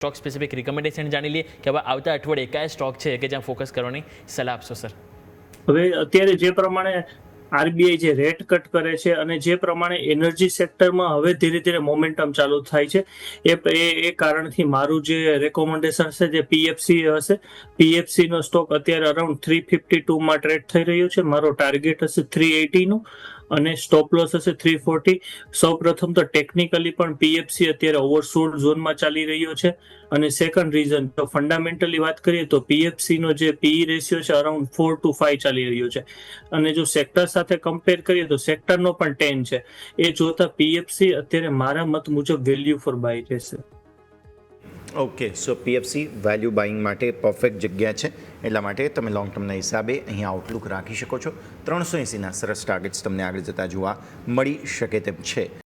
Stock specific recommendation જાણી લઈએ કે હવે આવતા અઠવાડિયે કયા સ્ટોક છે કે જ્યાં ફોકસ કરવાની સલાહ આપશો સર હવે અત્યારે જે પ્રમાણે આરબીઆઈ જે રેટ કટ કરે છે અને જે પ્રમાણે એનર્જી સેક્ટરમાં હવે ધીરે ધીરે મોમેન્ટમ ચાલુ થાય છે, એ એ- કારણથી મારું જે રેકોમેન્ડેશન છે જે પીએફસી હશે પીએફસીનો સ્ટોક અત્યારે અરાઉન્ડ થ્રી ફિફ્ટી ટુમાં ટ્રેડ થઈ રહ્યો છે. મારો ટાર્ગેટ હશે થ્રી એટીનું અને સ્ટોપ લોસ હશે થ્રી ફોર્ટી સૌ પ્રથમ તો ટેકનિકલી પણ પીએફસી અત્યારે ઓવરસોલ્ડ ઝોનમાં ચાલી રહ્યો છે. અને સેકન્ડ રીઝન તો ફંડામેન્ટલી વાત કરીએ તો પીએફસીનો જે પીઈ રેશિયો છે અરાઉન્ડ ફોર ટુ ફાઈવ ચાલી રહ્યો છે. અને જો સેક્ટર સાથે કમ્પેર કરીએ તો સેક્ટરનો પણ ટેન છે. એ જોતા પીએફસી અત્યારે મારા મત મુજબ વેલ્યુ ફોર બાય રહેશે. Okay so PFC value buying માટે પરફેક્ટ જગ્યા છે. એટલા માટે તમે લોંગ ટર્મના હિસાબે અહીંયા આઉટલુક રાખી શકો છો. ત્રણસો એંસીના સરસ ટાર્ગેટ્સ તમને આગળ જતા જોવા મળી શકે તેમ છે.